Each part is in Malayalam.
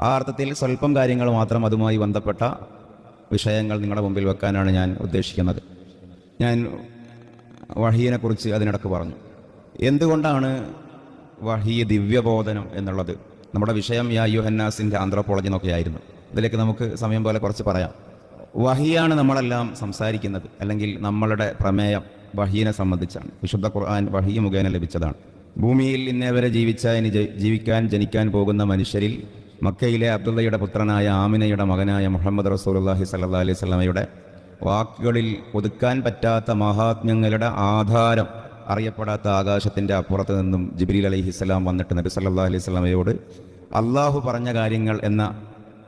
ആ അർത്ഥത്തിൽ സ്വല്പം കാര്യങ്ങൾ മാത്രം അതുമായി ബന്ധപ്പെട്ട വിഷയങ്ങൾ നിങ്ങളുടെ മുമ്പിൽ വെക്കാനാണ് ഞാൻ ഉദ്ദേശിക്കുന്നത്. ഞാൻ വഹീനെക്കുറിച്ച് അതിനിടക്ക് പറഞ്ഞു. എന്തുകൊണ്ടാണ് വഹീ ദിവ്യബോധനം എന്നുള്ളത്? നമ്മുടെ വിഷയം യാ യുഹന്നാസിന്റെ ആന്ത്രോപോളജി എന്നൊക്കെ ആയിരുന്നു ഇതിലേക്ക് നമുക്ക് സമയം പോലെ കുറച്ച് പറയാം. വഹിയാണ് നമ്മളെല്ലാം സംസാരിക്കുന്നത്. അല്ലെങ്കിൽ നമ്മളുടെ പ്രമേയം വഹീനെ സംബന്ധിച്ചാണ്. വിശുദ്ധ ഖുർആൻ വഹീ മുഖേന ലഭിച്ചതാണ്. ഭൂമിയിൽ ഇന്നേ വരെ ജീവിച്ച ഇനി ജീവിക്കാൻ ജനിക്കാൻ പോകുന്ന മനുഷ്യരിൽ മക്കയിലെ അബ്ദുള്ളയുടെ പുത്രനായ ആമിനയുടെ മകനായ മുഹമ്മദ് റസൂലുള്ളാഹി സല്ലാ അലൈഹി വസല്ലമയുടെ വാക്കുകളിൽ ഒതുക്കാൻ പറ്റാത്ത മഹാത്മ്യങ്ങളുടെ ആധാരം അറിയപ്പെടാത്ത ആകാശത്തിന്റെ അപ്പുറത്ത് നിന്നും ജിബ്രീൽ അലൈഹിസ്സലാം വന്നിട്ട് നബി സല്ലാ അലൈഹി സ്വലമയോട് അള്ളാഹു പറഞ്ഞ കാര്യങ്ങൾ എന്ന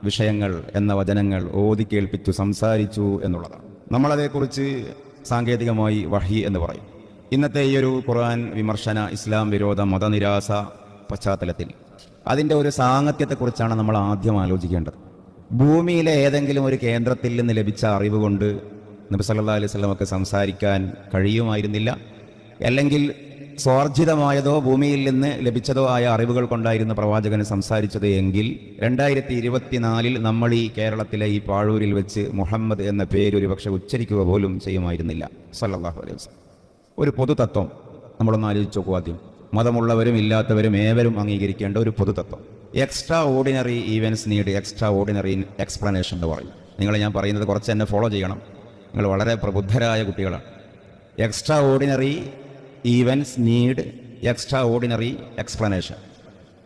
വിഷയങ്ങൾ എന്ന വചനങ്ങൾ ഓതി കേൾപ്പിച്ചു സംസാരിച്ചു എന്നുള്ളതാണ്. നമ്മളതേക്കുറിച്ച് സാങ്കേതികമായി വഹി എന്ന് പറയും. ഇന്നത്തെ ഈ ഒരു ഖുർആൻ വിമർശന ഇസ്ലാം വിരോധ മതനിരാസ പശ്ചാത്തലത്തിൽ അതിന്റെ ഒരു സാങ്കത്യത്തെക്കുറിച്ചാണ് നമ്മൾ ആദ്യം ആലോചിക്കേണ്ടത്. ഭൂമിയിലെ ഏതെങ്കിലും ഒരു കേന്ദ്രത്തിൽ നിന്ന് ലഭിച്ച അറിവ് കൊണ്ട് നബി സല്ലല്ലാഹു അലൈഹി സ്വലമൊക്കെ സംസാരിക്കാൻ കഴിയുമായിരുന്നില്ല. അല്ലെങ്കിൽ സ്വാർജിതമായതോ ഭൂമിയിൽ നിന്ന് ലഭിച്ചതോ ആയ അറിവുകൾ കൊണ്ടായിരുന്നു പ്രവാചകന് സംസാരിച്ചത് എങ്കിൽ രണ്ടായിരത്തി ഇരുപത്തിനാലിൽ നമ്മൾ ഈ കേരളത്തിലെ ഈ പാഴൂരിൽ വെച്ച് മുഹമ്മദ് എന്ന പേര് ഒരുപക്ഷെ ഉച്ചരിക്കുക പോലും ചെയ്യുമായിരുന്നില്ല. സല്ലാഹു അലൈഹി വസ്ലം ഒരു പൊതുതത്വം. നമ്മളൊന്ന് ആലോചിച്ച് നോക്കുക ആദ്യം. മതമുള്ളവരും ഇല്ലാത്തവരും ഏവരും അംഗീകരിക്കേണ്ട ഒരു പൊതുതത്വം. Extraordinary evidence need extraordinary explanation എന്ന് പറയും. നിങ്ങൾ ഞാൻ പറയുന്നത് കുറച്ച് എന്നെ ഫോളോ ചെയ്യണം. നിങ്ങൾ വളരെ പ്രബുദ്ധരായ കുട്ടികളാണ്. Extraordinary evidence need extraordinary explanation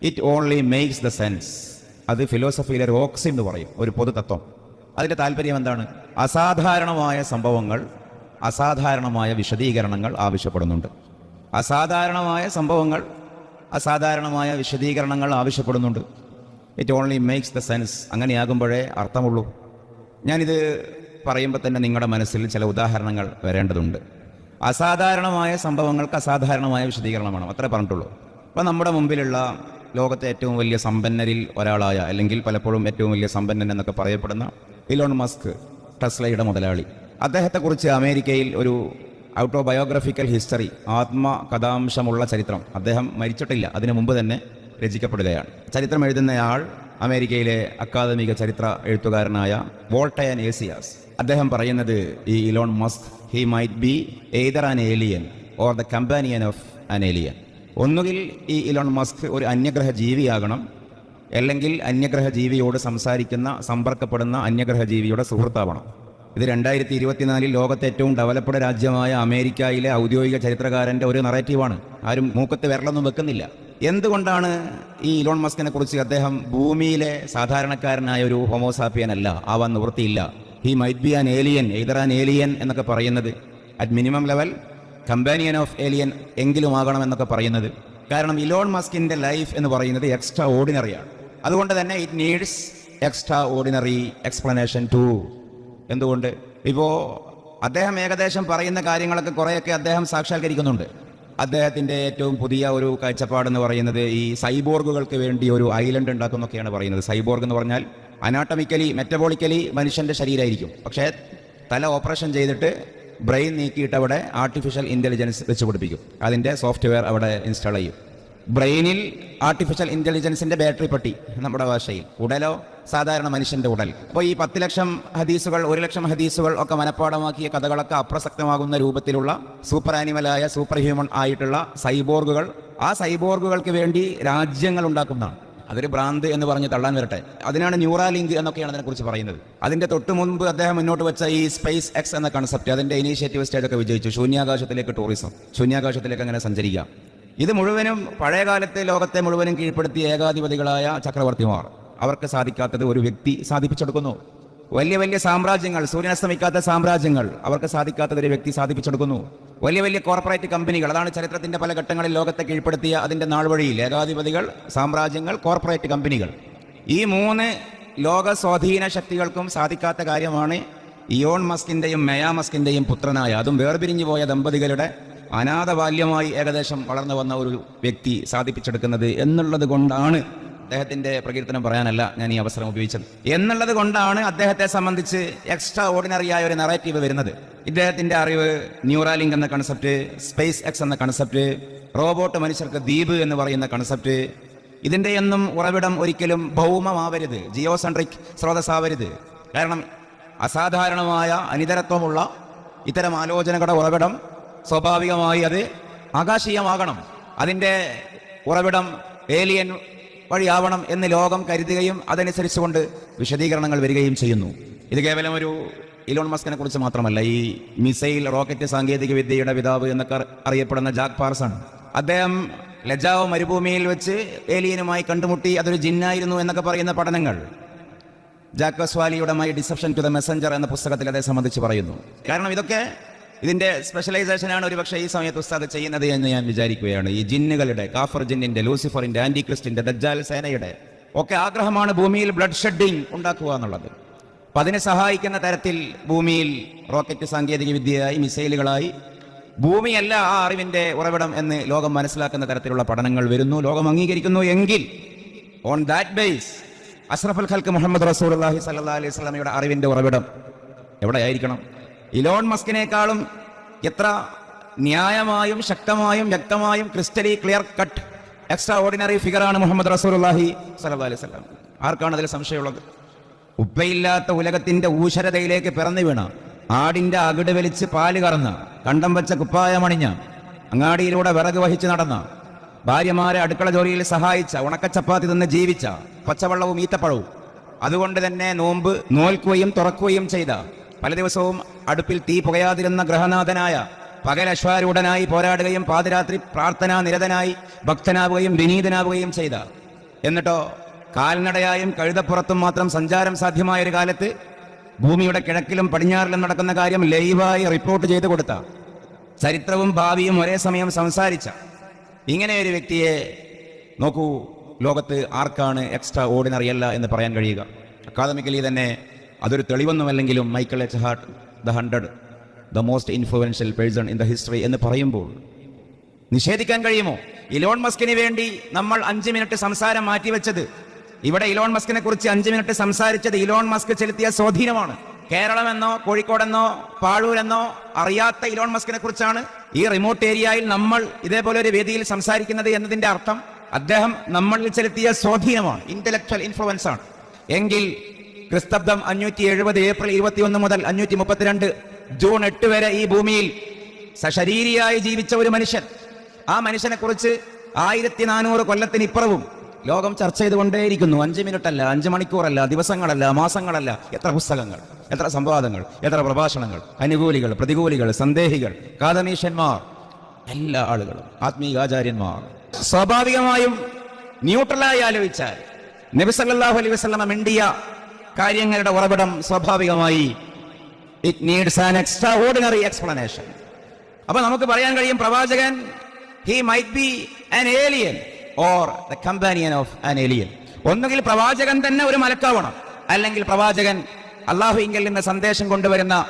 it only makes the sense അത് ഫിലോസഫിയിലെ ഒരു ഓക്സി എന്ന് പറയും ഒരു പൊതുതത്വം. അതിന്റെ താല്പര്യം എന്താണ്? അസാധാരണമായ സംഭവങ്ങൾ അസാധാരണമായ വിശദീകരണങ്ങൾ ആവശ്യപ്പെടുന്നുണ്ട്. അസാധാരണമായ സംഭവങ്ങൾ അസാധാരണമായ വിശദീകരണങ്ങൾ ആവശ്യപ്പെടുന്നുണ്ട്. It only makes the sense അങ്ങനെയാകുമ്പോഴേ അർത്ഥമുള്ളൂ. ഞാനിത് പറയുമ്പോൾ തന്നെ നിങ്ങളുടെ മനസ്സിൽ ചില ഉദാഹരണങ്ങൾ വരേണ്ടതുണ്ട്. അസാധാരണമായ സംഭവങ്ങൾക്ക് അസാധാരണമായ വിശദീകരണം വേണം അത്രേ പറഞ്ഞിട്ടുള്ളൂ. അപ്പോൾ നമ്മുടെ മുമ്പിലുള്ള ലോകത്തെ ഏറ്റവും വലിയ സമ്പന്നരിൽ ഒരാളായ അല്ലെങ്കിൽ പലപ്പോഴും ഏറ്റവും വലിയ സമ്പന്നൻ എന്നൊക്കെ പറയപ്പെടുന്ന ഇലോൺ മസ്ക് ടെസ്ലയുടെ മുതലാളി. അദ്ദേഹത്തെക്കുറിച്ച് അമേരിക്കയിൽ ഒരു ഔട്ടോബയോഗ്രഫിക്കൽ ഹിസ്റ്ററി ആത്മകഥാംശമുള്ള ചരിത്രം. അദ്ദേഹം മരിച്ചിട്ടില്ല. അതിനു മുമ്പ് തന്നെ രചിക്കപ്പെടുകയാണ്. ചരിത്രം എഴുതുന്നയാൾ അമേരിക്കയിലെ അക്കാദമിക ചരിത്ര എഴുത്തുകാരനായ വോൾട്ടയൻ ഏസിയാസ്. അദ്ദേഹം പറയുന്നത് ഈ Elon Musk he might be either an alien or the companion of an alien ഒന്നുകിൽ ഈ ഇലോൺ മസ്ക് ഒരു അന്യഗ്രഹ ജീവിയാകണം അല്ലെങ്കിൽ അന്യഗ്രഹ ജീവിയോട് സംസാരിക്കുന്ന സമ്പർക്കപ്പെടുന്ന അന്യഗ്രഹ ജീവിയുടെ സുഹൃത്താവണം. ഇത് രണ്ടായിരത്തി ഇരുപത്തിനാലിൽ ലോകത്തെ ഏറ്റവും ഡെവലപ്ഡ് രാജ്യമായ അമേരിക്കയിലെ ഔദ്യോഗിക ചരിത്രകാരന്റെ ഒരു നറേറ്റീവാണ്. ആരും മൂക്കത്ത് വിരലൊന്നും വെക്കുന്നില്ല. എന്തുകൊണ്ടാണ് ഈ ഇലോൺ മസ്കിനെ കുറിച്ച് അദ്ദേഹം ഭൂമിയിലെ സാധാരണക്കാരനായ ഒരു ഹോമോസാപ്പിയൻ അല്ല ആവാൻ നിവൃത്തിയില്ല? He might be an alien either an alien എന്നൊക്കെ പറയുന്നത് at minimum level companion of alien എങ്കിലും ആകണം എന്നൊക്കെ പറയുന്നത്. കാരണം ഇലോൺ മസ്കിന്റെ ലൈഫ് എന്ന് പറയുന്നത് എക്സ്ട്രാ ഓർഡിനറിയാണ് അതുകൊണ്ട് തന്നെ it needs extraordinary explanation to എന്തുകൊണ്ട്? ഇപ്പോൾ അദ്ദേഹം ഏകദേശം പറയുന്ന കാര്യങ്ങളൊക്കെ കുറേയൊക്കെ അദ്ദേഹം സാക്ഷാത്കരിക്കുന്നുണ്ട്. അദ്ദേഹത്തിന്റെ ഏറ്റവും പുതിയ ഒരു കാഴ്ചപ്പാടെന്ന് പറയുന്നത് ഈ സൈബോർഗുകൾക്ക് വേണ്ടി ഒരു ഐലൻഡ് ഉണ്ടാക്കുന്നൊക്കെയാണ് പറയുന്നത്. സൈബോർഗ് എന്ന് പറഞ്ഞാൽ അനാട്ടമിക്കലി മെറ്റബോളിക്കലി മനുഷ്യന്റെ ശരീരമായിരിക്കും പക്ഷേ തല ഓപ്പറേഷൻ ചെയ്തിട്ട് ബ്രെയിൻ നീക്കിയിട്ട് അവിടെ ആർട്ടിഫിഷ്യൽ ഇന്റലിജൻസ് വെച്ച് പിടിപ്പിക്കും. അതിന്റെ സോഫ്റ്റ്വെയർ അവിടെ ഇൻസ്റ്റാൾ ചെയ്യും. ബ്രെയിനിൽ ആർട്ടിഫിഷ്യൽ ഇന്റലിജൻസിന്റെ ബാറ്ററി പെട്ടി നമ്മുടെ ഭാഷയിൽ. ഉടലോ? സാധാരണ മനുഷ്യന്റെ ഉടൽ. അപ്പോൾ ഈ പത്ത് ലക്ഷം ഹദീസുകൾ ഒരു ലക്ഷം ഹദീസുകൾ ഒക്കെ മനഃപ്പാടമാക്കിയ കഥകളൊക്കെ അപ്രസക്തമാകുന്ന രൂപത്തിലുള്ള സൂപ്പർ ആനിമലായ സൂപ്പർ ഹ്യൂമൺ ആയിട്ടുള്ള സൈബോർഗുകൾ ആ സൈബോർഗുകൾക്ക് വേണ്ടി രാജ്യങ്ങൾ ഉണ്ടാക്കുന്നതാണ്. അതൊരു ഭ്രാന്ത് എന്ന് പറഞ്ഞ് തള്ളാൻ വരട്ടെ. അതിനാണ് ന്യൂറാലിങ്ക് എന്നൊക്കെയാണ് അതിനെക്കുറിച്ച് പറയുന്നത്. അതിന്റെ തൊട്ട് മുൻപ് അദ്ദേഹം മുന്നോട്ട് വെച്ച ഈ സ്പേസ് എക്സ് എന്ന കൺസെപ്റ്റ് അതിന്റെ ഇനീഷ്യേറ്റീവ് സ്റ്റേജ് ഒക്കെ വിജയിച്ചു. ശൂന്യാകാശത്തിലേക്ക് ടൂറിസം ശൂന്യാകാശത്തിലേക്ക് അങ്ങനെ സഞ്ചരിക്കാം. ഇത് മുഴുവനും പഴയകാലത്തെ ലോകത്തെ മുഴുവനും കീഴ്പ്പെടുത്തിയ ഏകാധിപതികളായ ചക്രവർത്തിമാർ. അവർക്ക് സാധിക്കാത്തത് ഒരു വ്യക്തി സാധിപ്പിച്ചെടുക്കുന്നു. വലിയ വലിയ സാമ്രാജ്യങ്ങൾ സൂര്യനസ്തമിക്കാത്ത സാമ്രാജ്യങ്ങൾ അവർക്ക് സാധിക്കാത്തത് ഒരു വ്യക്തി സാധിപ്പിച്ചെടുക്കുന്നു. വലിയ വലിയ കോർപ്പറേറ്റ് കമ്പനികൾ അതാണ് ചരിത്രത്തിന്റെ പല ഘട്ടങ്ങളിൽ ലോകത്തെ കീഴ്പ്പെടുത്തിയ അതിന്റെ നാൾവഴിയിൽ. ഏകാധിപതികൾ സാമ്രാജ്യങ്ങൾ കോർപ്പറേറ്റ് കമ്പനികൾ. ഈ മൂന്ന് ലോക സ്വാധീന ശക്തികൾക്കും സാധിക്കാത്ത കാര്യമാണ് ഇയോൺ മസ്കിന്റെയും മെയാ മസ്കിന്റെയും പുത്രനായ അതും വേർപിരിഞ്ഞു പോയ ദമ്പതികളുടെ അനാഥ ബാല്യമായി ഏകദേശം വളർന്നു വന്ന ഒരു വ്യക്തി സാധിപ്പിച്ചെടുക്കുന്നത് എന്നുള്ളത് കൊണ്ടാണ് അദ്ദേഹത്തിന്റെ പ്രകീർത്തനം പറയാനല്ല ഞാൻ ഈ അവസരം ഉപയോഗിച്ചത്. എന്നുള്ളത് കൊണ്ടാണ് അദ്ദേഹത്തെ സംബന്ധിച്ച് എക്സ്ട്രാ ഓർഡിനറി ആയ ഒരു നറേറ്റീവ് വരുന്നത്. ഇദ്ദേഹത്തിന്റെ അറിവ് ന്യൂറാലിങ്ക് എന്ന കൺസെപ്റ്റ് സ്പേസ് എക്സ് എന്ന കൺസെപ്റ്റ് റോബോട്ട് മനുഷ്യർക്ക് ദ്വീപ് എന്ന് പറയുന്ന കൺസെപ്റ്റ് ഇതിന്റെയൊന്നും ഉറവിടം ഒരിക്കലും ഭൗമമാവരുത് ജിയോ സെൻട്രിക് സ്രോതസ്സാവരുത്. കാരണം അസാധാരണമായ അനിതരത്വമുള്ള ഇത്തരം ആലോചനകളുടെ ഉറവിടം സ്വാഭാവികമായി അത് ആകാശീയമാകണം. അതിന്റെ ഉറവിടം ഏലിയൻ വഴിയാവണം എന്ന് ലോകം കരുതുകയും അതനുസരിച്ചുകൊണ്ട് വിശദീകരണങ്ങൾ വരികയും ചെയ്യുന്നു. ഇത് കേവലം ഒരു ഇലോൺ മസ്കിനെ കുറിച്ച് മാത്രമല്ല ഈ മിസൈൽ റോക്കറ്റ് സാങ്കേതിക വിദ്യയുടെ പിതാവ് എന്നൊക്കെ അറി- അറിയപ്പെടുന്ന ജാക്ക് പാർസൺ അദ്ദേഹം ലജാവ് മരുഭൂമിയിൽ വെച്ച് ഏലിയനുമായി കണ്ടുമുട്ടി അതൊരു ജിന്നായിരുന്നു എന്നൊക്കെ പറയുന്ന പഠനങ്ങൾ. ജാക്കസ്വാലിയുടെ my deception to the messenger എന്ന പുസ്തകത്തിൽ അതേ സംബന്ധിച്ച് പറയുന്നു. കാരണം ഇതൊക്കെ ഇതിന്റെ സ്പെഷ്യലൈസേഷൻ ആണ് ഒരുപക്ഷെ ഈ സമയത്ത് ഉസ്താദ് ചെയ്യുന്നത് എന്ന് ഞാൻ വിചാരിക്കുകയാണ്. ഈ ജിന്നുകളുടെ കാഫർ ജിന്നിന്റെ ലൂസിഫറിന്റെ ആന്റി ക്രിസ്റ്റിന്റെ ദജ്ജാൽ സേനയുടെ ഒക്കെ ആഗ്രഹമാണ് ഭൂമിയിൽ ബ്ലഡ് ഷെഡിങ് ഉണ്ടാക്കുക എന്നുള്ളത്. അപ്പൊ അതിനെ സഹായിക്കുന്ന തരത്തിൽ ഭൂമിയിൽ റോക്കറ്റ് സാങ്കേതിക വിദ്യയായി മിസൈലുകളായി ഭൂമിയല്ല ആ അറിവിന്റെ ഉറവിടം എന്ന് ലോകം മനസ്സിലാക്കുന്ന തരത്തിലുള്ള പഠനങ്ങൾ വരുന്നു ലോകം അംഗീകരിക്കുന്നു എങ്കിൽ ഓൺ ദാറ്റ് ബേസ് അഷ്റഫുൽ ഖൽക്ക് മുഹമ്മദ് റസൂൽ അള്ളാഹി സല്ലാ അലൈഹി സ്വലമയുടെ അറിവിന്റെ ഉറവിടം എവിടെയായിരിക്കണം? ഇലോൺ മസ്കിനേക്കാളും എത്ര ന്യായമായും ശക്തമായും വ്യക്തമായും crystally clear cut extraordinary ഫിഗറാണ് മുഹമ്മദ് റസൂലുള്ളാഹി അള്ളാഹി അലൈഹി സ്വലം ആർക്കാണ് അതിൽ സംശയമുള്ളത്? ഉപ്പയില്ലാത്ത ഉലകത്തിന്റെ ഊശരതയിലേക്ക് പിറന്നു വീണ ആടിന്റെ അകിട് വലിച്ച് പാൽ കറന്ന് കണ്ടം വെച്ച കുപ്പായമണിഞ്ഞ അങ്ങാടിയിലൂടെ വിറക് വഹിച്ച് നടന്ന ഭാര്യമാരെ അടുക്കള ജോലിയിൽ സഹായിച്ച ഉണക്ക ചപ്പാത്തി നിന്ന് ജീവിച്ച പച്ചവെള്ളവും ഈത്തപ്പഴവും അതുകൊണ്ട് തന്നെ നോമ്പ് നോൽക്കുകയും തുറക്കുകയും ചെയ്ത പല ദിവസവും അടുപ്പിൽ തീ പുകയാതിരുന്ന ഗ്രഹനാഥനായ പകൽ അശ്വാരൂഢനായി പോരാടുകയും പാതിരാത്രി പ്രാർത്ഥനാ നിരതനായി ഭക്തനാവുകയും വിനീതനാവുകയും ചെയ്ത. എന്നിട്ടോ കാൽനടയായും കഴുതപ്പുറത്തും മാത്രം സഞ്ചാരം സാധ്യമായ ഒരു കാലത്ത് ഭൂമിയുടെ കിഴക്കിലും പടിഞ്ഞാറിലും നടക്കുന്ന കാര്യം ലൈവായി റിപ്പോർട്ട് ചെയ്തു കൊടുത്ത. ചരിത്രവും ഭാവിയും ഒരേ സമയം സംസാരിച്ച. ഇങ്ങനെ ഒരു വ്യക്തിയെ നോക്കൂ ലോകത്ത് ആർക്കാണ് എക്സ്ട്രാ ഓർഡിനറി അല്ല എന്ന് പറയാൻ കഴിയുക. അക്കാദമിക്കലി തന്നെ അതൊരു തെളിവൊന്നുമല്ലെങ്കിലും Michael H Hart the hundred the most influential person in the history എന്ന് പറയുമ്പോൾ നിഷേധിക്കാൻ കഴിയുമോ? ഇലോൺ മസ്കിന് വേണ്ടി നമ്മൾ അഞ്ച് മിനിറ്റ് സംസാരം മാറ്റിവെച്ചത്. ഇവിടെ ഇലോൺ മസ്കിനെ കുറിച്ച് അഞ്ച് മിനിറ്റ് സംസാരിച്ചത് ഇലോൺ മസ്ക് ചെലുത്തിയ സ്വാധീനമാണ്. കേരളമെന്നോ കോഴിക്കോടെന്നോ പാഴൂരെന്നോ അറിയാത്ത ഇലോൺ മസ്കിനെ കുറിച്ചാണ് ഈ റിമോട്ട് ഏരിയയിൽ നമ്മൾ ഇതേപോലെ ഒരു വേദിയിൽ സംസാരിക്കുന്നത് എന്നതിന്റെ അർത്ഥം അദ്ദേഹം നമ്മളിൽ ചെലുത്തിയ സ്വാധീനമാണ്. ഇന്റലക്ച്വൽ ഇൻഫ്ലുവൻസ് ആണ്. എങ്കിൽ ക്രിസ്തബ്ദം അഞ്ഞൂറ്റി എഴുപത് ഏപ്രിൽ ഇരുപത്തിയൊന്ന് മുതൽ അഞ്ഞൂറ്റി മുപ്പത്തിരണ്ട് ജൂൺ എട്ട് വരെ ഈ ഭൂമിയിൽ സശരീരിയായി ജീവിച്ച ഒരു മനുഷ്യൻ. ആ മനുഷ്യനെ കുറിച്ച് ആയിരത്തി നാനൂറ് കൊല്ലത്തിനിപ്പുറവും ലോകം ചർച്ച ചെയ്തുകൊണ്ടേയിരിക്കുന്നു. അഞ്ച് മിനിറ്റ് അല്ല അഞ്ച് മണിക്കൂറല്ല ദിവസങ്ങളല്ല മാസങ്ങളല്ല. എത്ര പുസ്തകങ്ങൾ എത്ര സംവാദങ്ങൾ എത്ര പ്രഭാഷണങ്ങൾ അനുകൂലികൾ പ്രതികൂലികൾ സന്ദേഹികൾ കാതമീശന്മാർ എല്ലാ ആളുകളും ആത്മീകാചാര്യന്മാർ സ്വാഭാവികമായും ന്യൂട്രലായി ആലോചിച്ചാൽ നബി സല്ലല്ലാഹു അലൈഹി വസല്ലമ മിണ്ടിയ കാര്യങ്ങളുടെ ഉറവിടം സ്വാഭാവികമായി. It needs an extra ordinary explanation അപ്പൊ നമുക്ക് പറയാൻ കഴിയും പ്രവാചകൻ he might be an alien or the companion of an alien ഒന്നുകിൽ പ്രവാചകൻ തന്നെ ഒരു മലക്കാവണം അല്ലെങ്കിൽ പ്രവാചകൻ അള്ളാഹുവിങ്കിൽ നിന്ന് സന്ദേശം കൊണ്ടുവരുന്ന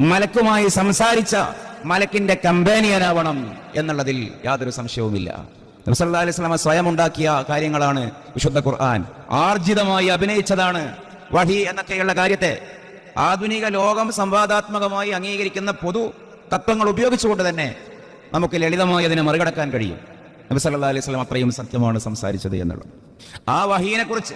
മലക്കുമായി സംസാരിച്ച മലക്കിന്റെ കമ്പാനിയനാവണം എന്നുള്ളതിൽ യാതൊരു സംശയവുമില്ല. നബി സല്ലല്ലാഹു അലൈഹി സ്വയം ഉണ്ടാക്കിയ കാര്യങ്ങളാണ് വിശുദ്ധ ഖുർആൻ. ആർജിതമായി അഭിനയിച്ചതാണ് വഹി എന്നൊക്കെയുള്ള കാര്യത്തെ ആധുനിക ലോകം സംവാദാത്മകമായി അംഗീകരിക്കുന്ന പൊതു തത്വങ്ങൾ ഉപയോഗിച്ചുകൊണ്ട് തന്നെ നമുക്ക് ലളിതമായി അതിനെ മറികടക്കാൻ കഴിയും. നബി സല്ലാ അലൈഹി സ്വലം അത്രയും സത്യമാണ് സംസാരിച്ചത് എന്നുള്ളത്. ആ വഹീനെ കുറിച്ച്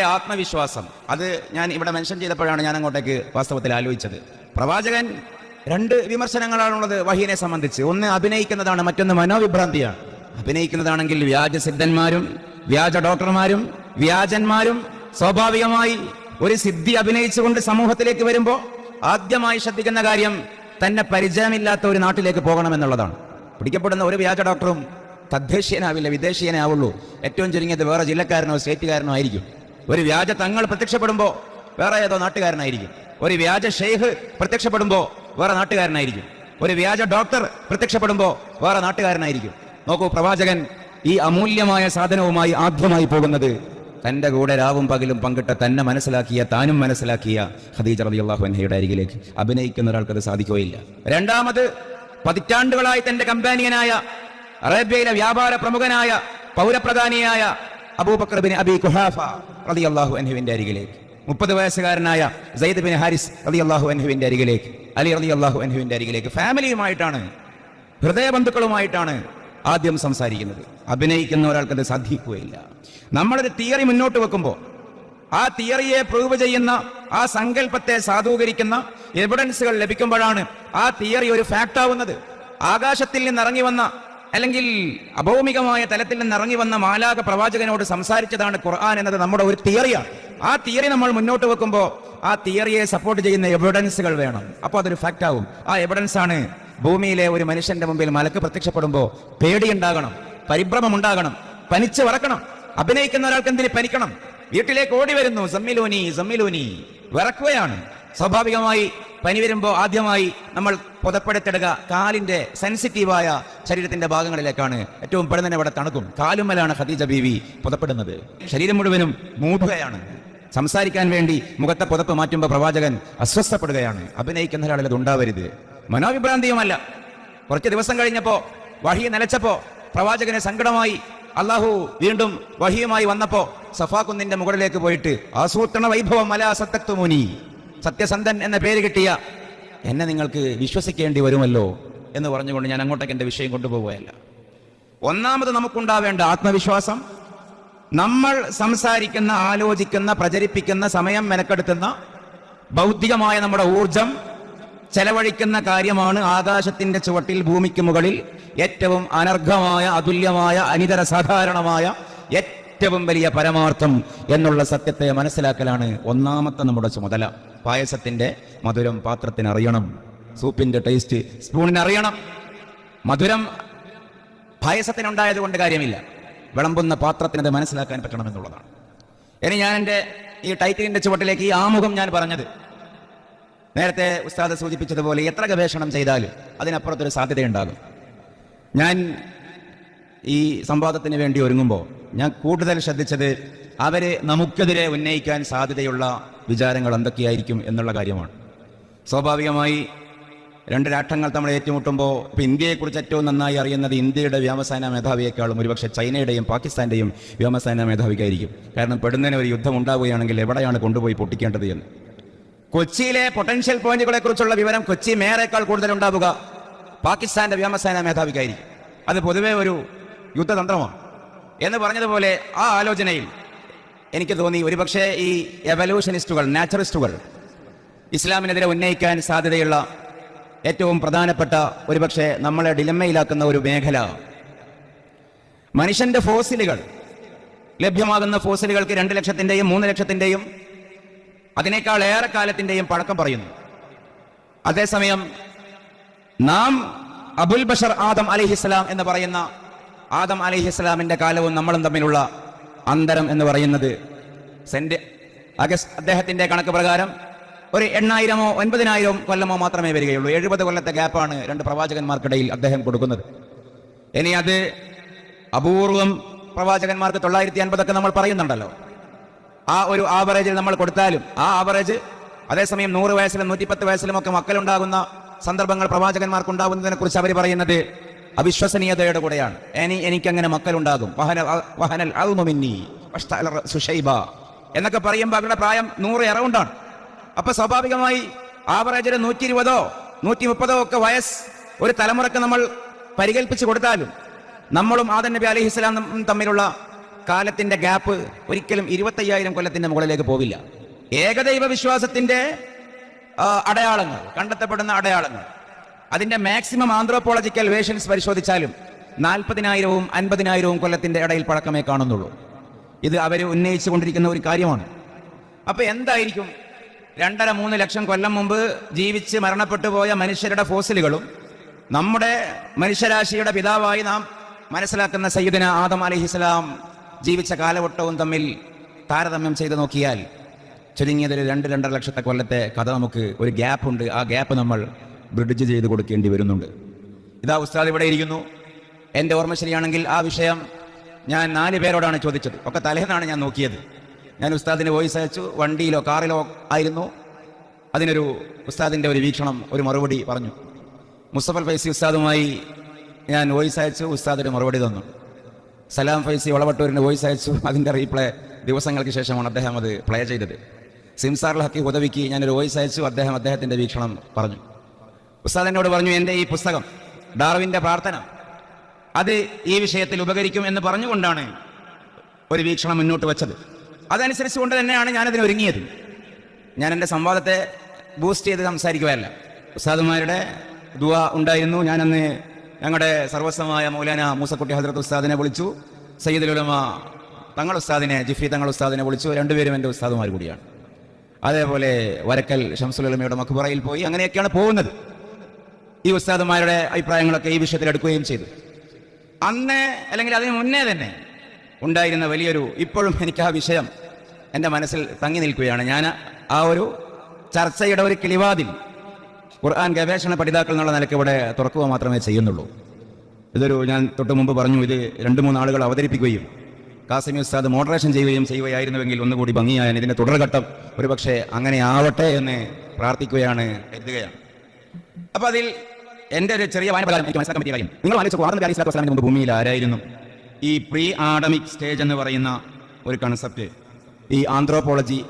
ആത്മവിശ്വാസം അത് ഞാൻ ഇവിടെ മെൻഷൻ ചെയ്തപ്പോഴാണ് ഞാൻ അങ്ങോട്ടേക്ക് വാസ്തവത്തിൽ ആലോചിച്ചത്. പ്രവാചകൻ രണ്ട് വിമർശനങ്ങളാണുള്ളത് വഹീനെ സംബന്ധിച്ച്. ഒന്ന് അഭിനയിക്കുന്നതാണ് മറ്റൊന്ന് മനോവിഭ്രാന്തിയാണ്. അഭിനയിക്കുന്നതാണെങ്കിൽ വ്യാജ സിദ്ധന്മാരും വ്യാജ ഡോക്ടർമാരും വ്യാജന്മാരും സ്വാഭാവികമായി ഒരു സിദ്ധി അഭിനയിച്ചുകൊണ്ട് സമൂഹത്തിലേക്ക് വരുമ്പോൾ ആദ്യമായി ശ്രദ്ധിക്കുന്ന കാര്യം തന്നെ പരിചയമില്ലാത്ത ഒരു നാട്ടിലേക്ക് പോകണം എന്നുള്ളതാണ് പിടിക്കപ്പെടുന്ന ഒരു വ്യാജ ഡോക്ടറും തദ്ദേശീയനാവില്ല വിദേശീയനേ ആവുള്ളൂ ഏറ്റവും ചുരുങ്ങിയത് വേറെ ജില്ലക്കാരനോ സ്റ്റേറ്റുകാരനോ ആയിരിക്കും. ഒരു വ്യാജ തങ്ങൾ പ്രത്യക്ഷപ്പെടുമ്പോൾ വേറെ ഏതോ നാട്ടുകാരനായിരിക്കും. ഒരു വ്യാജ ഷെയ്ഖ് പ്രത്യക്ഷപ്പെടുമ്പോൾ വേറെ നാട്ടുകാരനായിരിക്കും. ഒരു വ്യാജ ഡോക്ടർ പ്രത്യക്ഷപ്പെടുമ്പോൾ വേറെ നാട്ടുകാരനായിരിക്കും. നോക്കൂ പ്രവാചകൻ ഈ അമൂല്യമായ സാധനവുമായി ആദ്യമായി പോകുന്നത് തന്റെ കൂടെ രാവും പകലും പങ്കിട്ട തന്നെ മനസ്സിലാക്കിയ താനും മനസ്സിലാക്കിയ ഖദീജ അള്ളാഹു അൻഹയുടെ അരികിലേക്ക് അഭിനയിക്കുന്ന ഒരാൾക്ക് അത് സാധിക്കുകയില്ല. രണ്ടാമത് പതിറ്റാണ്ടുകളായി തന്റെ കമ്പാനിയനായ അറേബ്യയിലെ വ്യാപാര പ്രമുഖനായ പൗരപ്രധാനിയായ അബൂബക്കർ ബിൻ അബി കുഹാഫ അള്ളാഹു അൻഹുവിന്റെ അരികിലേക്ക്. മുപ്പത് വയസ്സുകാരനായ സയ്യിദ് ബിൻ ഹാരിസ് റളിയല്ലാഹു അൻഹുവിന്റെ അരികിലേക്ക് അലി റളിയല്ലാഹു അൻഹുവിന്റെ അരികിലേക്ക് ഫാമിലിയുമായിട്ടാണ് ഹൃദയബന്ധുക്കളുമായിട്ടാണ് ആദ്യം സംസാരിക്കുന്നത്. അഭിനയിക്കുന്ന ഒരാൾക്കത് സാധിക്കുകയില്ല. നമ്മളൊരു തിയറി മുന്നോട്ട് വെക്കുമ്പോൾ ആ തിയറിയെ പ്രൂവ് ചെയ്യുന്ന ആ സങ്കല്പത്തെ സാധൂകരിക്കുന്ന എവിഡൻസുകൾ ലഭിക്കുമ്പോഴാണ് ആ തിയറി ഒരു ഫാക്ട് ആവുന്നത്. ആകാശത്തിൽ നിന്ന് ഇറങ്ങി വന്ന അല്ലെങ്കിൽ അഭൗമികമായ തലത്തിൽ നിന്ന് ഇറങ്ങി വന്ന മാലാക പ്രവാചകനോട് സംസാരിച്ചതാണ് ഖുർആൻ എന്നത് നമ്മുടെ ഒരു തിയറിയാണ്. ആ തിയറി നമ്മൾ മുന്നോട്ട് വെക്കുമ്പോൾ ആ തിയറിയെ സപ്പോർട്ട് ചെയ്യുന്ന എവിഡൻസുകൾ വേണം. അപ്പോൾ അതൊരു ഫാക്റ്റ് ആവും. ആ എവിഡൻസ് ആണ് ഭൂമിയിലെ ഒരു മനുഷ്യന്റെ മുമ്പിൽ മലക്ക് പ്രത്യക്ഷപ്പെടുമ്പോൾ പേടിയുണ്ടാകണം പരിഭ്രമം ഉണ്ടാകണം പനിച്ച് വറക്കണം. അഭിനയിക്കുന്ന ഒരാൾക്ക് എന്തിന് പനിക്കണം വീട്ടിലേക്ക് ഓടി വരുന്നു. സമ്മിലൂനി സമ്മിലൂനി. വിറക്കുകയാണ്. സ്വാഭാവികമായി പനി വരുമ്പോൾ ആദ്യമായി നമ്മൾ പുതപ്പെടുത്തിടുക കാലിന്റെ സെൻസിറ്റീവായ ശരീരത്തിന്റെ ഭാഗങ്ങളിലേക്കാണ്. ഏറ്റവും പെടുന്നതിന് ഇവിടെ തണുക്കും. കാലുമ്മലാണ് ഖദീജ ബീവി പുതപ്പെടുന്നത്. ശരീരം മുഴുവനും മൂടുകയാണ്. സംസാരിക്കാൻ വേണ്ടി മുഖത്തെ പുതപ്പ് മാറ്റുമ്പോൾ പ്രവാചകൻ അസ്വസ്ഥപ്പെടുകയാണ്. അഭിനയിക്കുന്ന ഒരാളിൽ അത് ഉണ്ടാവരുത്. മനോവിഭ്രാന്തിയുമല്ല. കുറച്ച് ദിവസം കഴിഞ്ഞപ്പോൾ വഴി നിലച്ചപ്പോൾ പ്രവാചകനെ സങ്കടമായി അള്ളാഹു വീണ്ടും വഹിയുമായി വന്നപ്പോ സഫാ കുന്നിന്റെ മുകളിലേക്ക് പോയിട്ട് ആസൂത്രണ വൈഭവം മല സത്തക്തുമുനി. സത്യസന്ധൻ എന്ന പേര് കിട്ടിയ എന്നെ നിങ്ങൾക്ക് വിശ്വസിക്കേണ്ടി വരുമല്ലോ എന്ന് പറഞ്ഞുകൊണ്ട് ഞാൻ അങ്ങോട്ടേക്ക് എന്റെ വിഷയം കൊണ്ടുപോവുകയല്ല. ഒന്നാമത് നമുക്കുണ്ടാവേണ്ട ആത്മവിശ്വാസം നമ്മൾ സംസാരിക്കുന്ന ആലോചിക്കുന്ന പ്രചരിപ്പിക്കുന്ന സമയം മെനക്കെടുത്തുന്ന ബൗദ്ധികമായ നമ്മുടെ ഊർജം ചെലവഴിക്കുന്ന കാര്യമാണ് ആകാശത്തിന്റെ ചുവട്ടിൽ ഭൂമിക്ക് മുകളിൽ ഏറ്റവും അനർഘമായ അതുല്യമായ അനിതര സാധാരണമായ ഏറ്റവും വലിയ പരമാർത്ഥം എന്നുള്ള സത്യത്തെ മനസ്സിലാക്കലാണ് ഒന്നാമത്തെ നമ്മുടെ ചുമതല. പായസത്തിന്റെ മധുരം പാത്രത്തിന് അറിയണം. സൂപ്പിന്റെ ടേസ്റ്റ് സ്പൂണിന് അറിയണം. മധുരം പായസത്തിനുണ്ടായത് കൊണ്ട് കാര്യമില്ല. വിളമ്പുന്ന പാത്രത്തിന് അത് മനസ്സിലാക്കാൻ പറ്റണമെന്നുള്ളതാണ്. ഇനി ഞാൻ എന്റെ ഈ ടൈറ്റിലിന്റെ ചുവട്ടിലേക്ക് ഈ ആമുഖം ഞാൻ പറഞ്ഞത്. നേരത്തെ ഉസ്താദ് സൂചിപ്പിച്ചതുപോലെ എത്ര ഗവേഷണം ചെയ്താലും അതിനപ്പുറത്തൊരു സാധ്യതയുണ്ടാകും. ഞാൻ ഈ സംവാദത്തിന് വേണ്ടി ഒരുങ്ങുമ്പോൾ ഞാൻ കൂടുതൽ ശ്രദ്ധിച്ചത് അവരെ നമുക്കെതിരെ ഉന്നയിക്കാൻ സാധ്യതയുള്ള വിചാരങ്ങൾ എന്തൊക്കെയായിരിക്കും എന്നുള്ള കാര്യമാണ്. സ്വാഭാവികമായി രണ്ട് രാഷ്ട്രങ്ങൾ തമ്മിൽ ഏറ്റുമുട്ടുമ്പോൾ ഇപ്പോൾ ഇന്ത്യയെക്കുറിച്ച് ഏറ്റവും നന്നായി അറിയുന്നത് ഇന്ത്യയുടെ വ്യോമസേന മേധാവിയേക്കാളും ഒരുപക്ഷെ ചൈനയുടെയും പാകിസ്ഥാന്റെയും വ്യോമസേന മേധാവിക്കായിരിക്കും. കാരണം പെടുന്നതിന് ഒരു യുദ്ധം ഉണ്ടാവുകയാണെങ്കിൽ എവിടെയാണ് കൊണ്ടുപോയി പൊട്ടിക്കേണ്ടത് എന്ന്. കൊച്ചിയിലെ പൊട്ടൻഷ്യൽ പോയിന്റുകളെ കുറിച്ചുള്ള വിവരം കൊച്ചി മേയറേക്കാൾ കൂടുതൽ ഉണ്ടാവുക. പാകിസ്ഥാന്റെ വ്യോമസേന മേധാവിക്കായിരിക്കും. അത് പൊതുവെ ഒരു യുദ്ധതന്ത്രമാണ്. എന്ന് പറഞ്ഞതുപോലെ ആ ആലോചനയിൽ എനിക്ക് തോന്നി ഒരുപക്ഷെ ഈ എവല്യൂഷനിസ്റ്റുകൾ നാച്ചുറിസ്റ്റുകൾ ഇസ്ലാമിനെതിരെ ഉന്നയിക്കാൻ സാധ്യതയുള്ള ഏറ്റവും പ്രധാനപ്പെട്ട ഒരുപക്ഷെ നമ്മളെ ഡിലമ്മയിലാക്കുന്ന ഒരു മേഖല. മനുഷ്യന്റെ ഫോസിലുകൾ ലഭ്യമാകുന്ന ഫോസിലുകൾക്ക് രണ്ട് ലക്ഷത്തിന്റെയും മൂന്ന് ലക്ഷത്തിന്റെയും അതിനേക്കാൾ ഏറെ കാലത്തിന്റെയും പഴക്കം പറയുന്നു. അതേസമയം നാം അബുൽ ബഷർ ആദം അലിഹിസ്ലാം എന്ന് പറയുന്ന ആദം അലിഹിസ്ലാമിന്റെ കാലവും നമ്മളും തമ്മിലുള്ള അന്തരം എന്ന് പറയുന്നത് സെന്റ് അഗസ്റ്റ് അദ്ദേഹത്തിന്റെ കണക്ക് പ്രകാരം ഒരു എണ്ണായിരമോ ഒൻപതിനായിരമോ കൊല്ലമോ മാത്രമേ വരികയുള്ളൂ. എഴുപത് കൊല്ലത്തെ ഗ്യാപ്പാണ് രണ്ട് പ്രവാചകന്മാർക്കിടയിൽ അദ്ദേഹം കൊടുക്കുന്നത്. ഇനി അത് അപൂർവം പ്രവാചകന്മാർക്ക് തൊള്ളായിരത്തി അൻപതൊക്കെ നമ്മൾ പറയുന്നുണ്ടല്ലോ. ആ ഒരു ആവറേജിൽ നമ്മൾ കൊടുത്താലും ആ ആവറേജ് അതേസമയം നൂറ് വയസ്സിലും നൂറ്റിപ്പത്ത് വയസ്സിലും ഒക്കെ മക്കളുണ്ടാകുന്ന സന്ദർഭങ്ങൾ പ്രവാചകന്മാർക്കുണ്ടാകുന്നതിനെ കുറിച്ച് അവർ പറയുന്നത് അവിശ്വസനീയതയുടെ കൂടെയാണ്. ഇനി എനിക്കങ്ങനെ മക്കളുണ്ടാകും. എന്നൊക്കെ പറയുമ്പോൾ അവരുടെ പ്രായം നൂറ് എറൗണ്ടാണ്. അപ്പൊ സ്വാഭാവികമായി ആവറേജിൽ നൂറ്റി ഇരുപതോ നൂറ്റി മുപ്പതോ ഒക്കെ വയസ്സ് ഒരു തലമുറയ്ക്ക് നമ്മൾ പരികൽപ്പിച്ച് കൊടുത്താലും നമ്മളും ആദൻ നബി അലൈഹി ഇസ്ലാം തമ്മിലുള്ള കാലത്തിന്റെ ഗ്യാപ്പ് ഒരിക്കലും ഇരുപത്തയ്യായിരം കൊല്ലത്തിന്റെ മുകളിലേക്ക് പോവില്ല. ഏകദൈവ വിശ്വാസത്തിന്റെ അടയാളങ്ങൾ കണ്ടെത്തപ്പെടുന്ന അടയാളങ്ങൾ. അതിന്റെ മാക്സിമം ആന്ത്രോപോളജിക്കൽ വേഷൻസ് പരിശോധിച്ചാലും നാൽപ്പതിനായിരവും അൻപതിനായിരവും കൊല്ലത്തിന്റെ ഇടയിൽ പഴക്കമേ കാണുന്നുള്ളൂ. ഇത് അവർ ഉന്നയിച്ചു കൊണ്ടിരിക്കുന്ന ഒരു കാര്യമാണ്. അപ്പൊ എന്തായിരിക്കും? രണ്ടര മൂന്ന് ലക്ഷം കൊല്ലം മുമ്പ് ജീവിച്ച് മരണപ്പെട്ടു പോയ മനുഷ്യരുടെ ഫോസിലുകളും നമ്മുടെ മനുഷ്യരാശിയുടെ പിതാവായി നാം മനസ്സിലാക്കുന്ന സയ്യിദിന ആദം അലിഹിസ്ലാം ജീവിച്ച കാലവട്ടവും തമ്മിൽ താരതമ്യം ചെയ്ത് നോക്കിയാൽ ചുരുങ്ങിയതൊരു രണ്ട് രണ്ടര ലക്ഷത്തെ കൊല്ലത്തെ കഥ നമുക്ക് ഒരു ഗ്യാപ്പ് ഉണ്ട്. ആ ഗ്യാപ്പ് നമ്മൾ ബ്രിഡ്ജ് ചെയ്ത് കൊടുക്കേണ്ടി വരുന്നുണ്ട്. ഇതാ ഉസ്താദ് ഇവിടെ ഇരിക്കുന്നു. എന്റെ ഓർമ്മ ശരിയാണെങ്കിൽ ആ വിഷയം ഞാൻ നാല് പേരോടാണ് ചോദിച്ചത്. ഒക്കെ തലേന്നാണ് ഞാൻ നോക്കിയത്. ഞാൻ ഉസ്താദിന് വോയിസ് അയച്ചു. വണ്ടിയിലോ കാറിലോ ആയിരുന്നു. അതിനൊരു ഉസ്താദിന്റെ ഒരു വീക്ഷണം ഒരു മറുപടി പറഞ്ഞു. മുസ്തഫൽ ഫൈസി ഉസ്താദുമായി ഞാൻ വോയിസ് അയച്ചു. ഉസ്താദിന് മറുപടി തന്നു. സലാം ഫൈസി വളവട്ടൂരിന് വോയിസ് അയച്ചു. അതിന്റെ റീപ്ലേ ദിവസങ്ങൾക്ക് ശേഷമാണ് അദ്ദേഹം അത് പ്ലേ ചെയ്തത്. സിംസാർ ഹക്കി ഉദവിക്ക് ഞാനൊരു വോയിസ് അയച്ചു. അദ്ദേഹം അദ്ദേഹത്തിന്റെ വീക്ഷണം പറഞ്ഞു. ഉസ്താദ് എന്നോട് പറഞ്ഞു എന്റെ ഈ പുസ്തകം ഡാർവിന്റെ പ്രാർത്ഥന അത് ഈ വിഷയത്തിൽ ഉപകരിക്കും എന്ന് പറഞ്ഞുകൊണ്ടാണ് ഒരു വീക്ഷണം മുന്നോട്ട് വെച്ചത്. അതനുസരിച്ച് കൊണ്ട് തന്നെയാണ് ഞാനതിന് ഒരുങ്ങിയത്. ഞാൻ എന്റെ സംവാദത്തെ ബൂസ്റ്റ് ചെയ്ത് സംസാരിക്കുകയല്ല. ഉസ്താദുമാരുടെ ദുവ ഉണ്ടായിരുന്നു. ഞാനന്ന് ഞങ്ങളുടെ സർവസ്വമായ മൗലാന മൂസക്കുട്ടി ഹജ്രത്ത് ഉസ്താദിനെ വിളിച്ചു. സയ്യിദ് ഉലമ തങ്ങൾ ഉസ്താദിനെ ജിഫി തങ്ങൾ ഉസ്താദിനെ വിളിച്ചു. രണ്ടുപേരും എന്റെ ഉസ്താദുമാർ കൂടിയാണ്. അതേപോലെ വരക്കൽ ഷംസുൽ ഉലമയുടെ പോയി അങ്ങനെയൊക്കെയാണ് പോകുന്നത്. ഈ ഉസ്താദുമാരുടെ അഭിപ്രായങ്ങളൊക്കെ ഈ വിഷയത്തിൽ എടുക്കുകയും ചെയ്തു. അന്ന് അല്ലെങ്കിൽ അതിന് മുന്നേ തന്നെ ഉണ്ടായിരുന്ന വലിയൊരു ഇപ്പോഴും എനിക്ക് ആ വിഷയം എന്റെ മനസ്സിൽ തങ്ങി നിൽക്കുകയാണ്. ഞാൻ ആ ഒരു ചർച്ചയുടെ ഒരു കിളിവാതിൽ ഖുർആൻ ഗവേഷണ പഠിതാക്കൾ എന്നുള്ള നിലയ്ക്ക് ഇവിടെ തുറക്കുക മാത്രമേ ചെയ്യുന്നുള്ളൂ. ഇതൊരു ഞാൻ തൊട്ട് മുമ്പ് പറഞ്ഞു ഇത് രണ്ട് മൂന്ന് ആളുകൾ അവതരിപ്പിക്കുകയും കാസിമി ഉസ്താദ് മോഡറേഷൻ ചെയ്യുകയും ചെയ്യുകയായിരുന്നുവെങ്കിൽ ഒന്നുകൂടി ഭംഗിയായ ഇതിന്റെ തുടർഘട്ടം ഒരുപക്ഷെ അങ്ങനെ ആവട്ടെ എന്ന് പ്രാർത്ഥിക്കുകയാണ് കരുതുകയാണ്. അപ്പൊ അതിൽ എന്റെ ഒരു ചെറിയ വായന മനസ്സിലാക്കാൻ പറ്റിയ കാര്യം. നിങ്ങൾ ആലോചിച്ചു ആദം അലി മുമ്പ് ഭൂമിയിൽ ആരായിരുന്നു? ഈ പ്രീ ആഡമിക് സ്റ്റേജ് എന്ന് പറയുന്ന ഒരു കൺസെപ്റ്റ് ഈ ആന്ത്രോപോളജി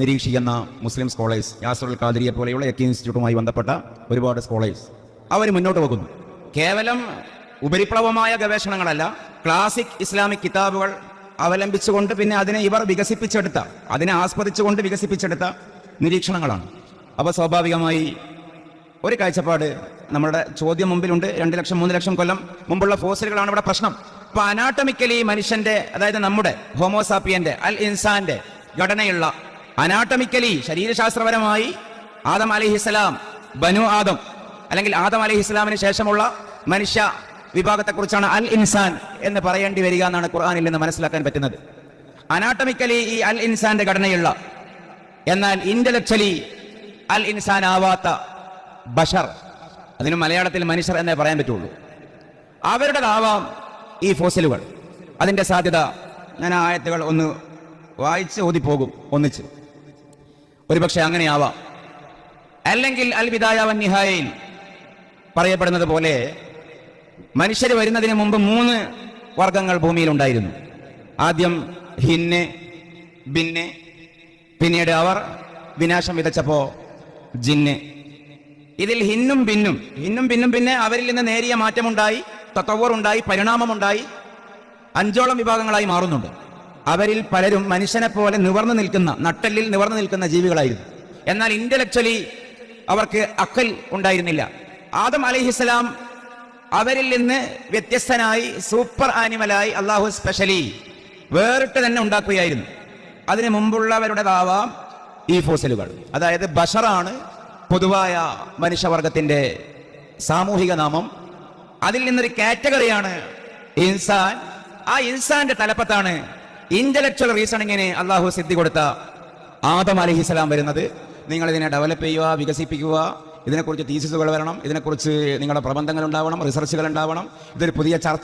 നിരീക്ഷിക്കുന്ന മുസ്ലിം സ്കോളേഴ്സ് യാസറുൽ ഖാദിരിയെ പോലെയുള്ള എക്കി ഇൻസ്റ്റിറ്റ്യൂട്ടുമായി ബന്ധപ്പെട്ട ഒരുപാട് സ്കോളേഴ്സ് അവർ മുന്നോട്ട് പോകുന്നു. കേവലം ഉപരിപ്ലവമായ ഗവേഷണങ്ങളല്ല ക്ലാസിക് ഇസ്ലാമിക് കിതാബുകൾ അവലംബിച്ചുകൊണ്ട് പിന്നെ അതിനെ ഇവർ വികസിപ്പിച്ചെടുത്ത അതിനെ ആസ്വദിച്ചുകൊണ്ട് വികസിപ്പിച്ചെടുത്ത നിരീക്ഷണങ്ങളാണ്. അപ്പൊ സ്വാഭാവികമായി ഒരു കാഴ്ചപ്പാട് നമ്മുടെ ചോദ്യം മുമ്പിലുണ്ട്. രണ്ട് ലക്ഷം മൂന്ന് ലക്ഷം കൊല്ലം മുമ്പുള്ള ഫോസിലുകളാണ് ഇവിടെ പ്രശ്നം. അപ്പൊ അനാട്ടമിക്കലി മനുഷ്യന്റെ അതായത് നമ്മുടെ ഹോമോസാപ്പിയന്റെ അൽ ഇൻസാന്റെ ഘടനയുള്ള അനാട്ടമിക്കലി ശരീരശാസ്ത്രപരമായി ആദം അലിഹിസ്ലാം ബനു ആദം അല്ലെങ്കിൽ ആദം അലിഹിസ്ലാമിന് ശേഷമുള്ള മനുഷ്യ വിഭാഗത്തെക്കുറിച്ചാണ് അൽ ഇൻസാൻ എന്ന് പറയേണ്ടി വരിക എന്നാണ് ഖുർആാനിൽ നിന്ന് മനസ്സിലാക്കാൻ പറ്റുന്നത്. അനാട്ടമിക്കലി ഈ അൽ ഇൻസാന്റെ ഘടനയുള്ള എന്നാൽ ഇന്റലക്ച്വലി അൽ ഇൻസാൻ ആവാത്ത ബഷർ അതിന് മലയാളത്തിൽ മനുഷ്യർ എന്നേ പറയാൻ പറ്റുള്ളൂ. അവരുടേതാവാം ഈ ഫോസിലുകൾ. അതിന്റെ സാധ്യത ഞാൻ ആയത്തുകൾ ഒന്ന് വായിച്ച് ഓതിപ്പോകും ഒന്നിച്ച്. ഒരുപക്ഷെ അങ്ങനെയാവാം. അല്ലെങ്കിൽ അൽ വിദായവൻ നിഹായയിൽ പറയപ്പെടുന്നത് പോലെ മനുഷ്യർ വരുന്നതിന് മുമ്പ് മൂന്ന് വർഗങ്ങൾ ഭൂമിയിൽ ഉണ്ടായിരുന്നു ആദ്യം ഹിന്നെ ബിന്നെ പിന്നീട് അവർ വിനാശം വിതച്ചപ്പോ ജിന്ന്. ഇതിൽ ഹിന്നും ഭിന്നും ഹിന്നും ഭിന്നും പിന്നെ അവരിൽ നിന്ന് നേരിയ മാറ്റമുണ്ടായി തത്തവർ ഉണ്ടായി പരിണാമമുണ്ടായി അഞ്ചോളം വിഭാഗങ്ങളായി മാറുന്നുണ്ട്. അവരിൽ പലരും മനുഷ്യനെ പോലെ നിവർന്നു നിൽക്കുന്ന നട്ടലിൽ നിവർന്നു നിൽക്കുന്ന ജീവികളായിരുന്നു. എന്നാൽ ഇന്റലക്ച്വലി അവർക്ക് അക്കൽ ഉണ്ടായിരുന്നില്ല. ആദം അലഹിസ്സലാം അവരിൽ നിന്ന് വ്യത്യസ്തനായി സൂപ്പർ ആനിമലായി അള്ളാഹു സ്പെഷ്യലി വേറിട്ട് തന്നെ ഉണ്ടാക്കുകയായിരുന്നു. അതിനു മുമ്പുള്ളവരുടേതാവാം ഈ ഫോസിലുകൾ അതായത് ബഷറാണ് പൊതുവായ മനുഷ്യവർഗത്തിന്റെ സാമൂഹിക നാമം. അതിൽ നിന്നൊരു കാറ്റഗറിയാണ് ഇൻസാൻ. ആ ഇൻസാന്റെ തലപ്പത്താണ് ഇന്റലക്ച്വൽ റീസണിങ്ങിന് അള്ളാഹു സിദ്ധി കൊടുത്ത ആദം അലഹിസ്സലാം വരുന്നത്. നിങ്ങൾ ഇതിനെ ഡെവലപ്പ് ചെയ്യുക വികസിപ്പിക്കുക ഇതിനെക്കുറിച്ച് തീസിസുകൾ വരണം ഇതിനെക്കുറിച്ച് നിങ്ങളുടെ പ്രബന്ധങ്ങൾ ഉണ്ടാവണം റിസർച്ചുകൾ ഉണ്ടാവണം ഇതൊരു പുതിയ ചർച്ച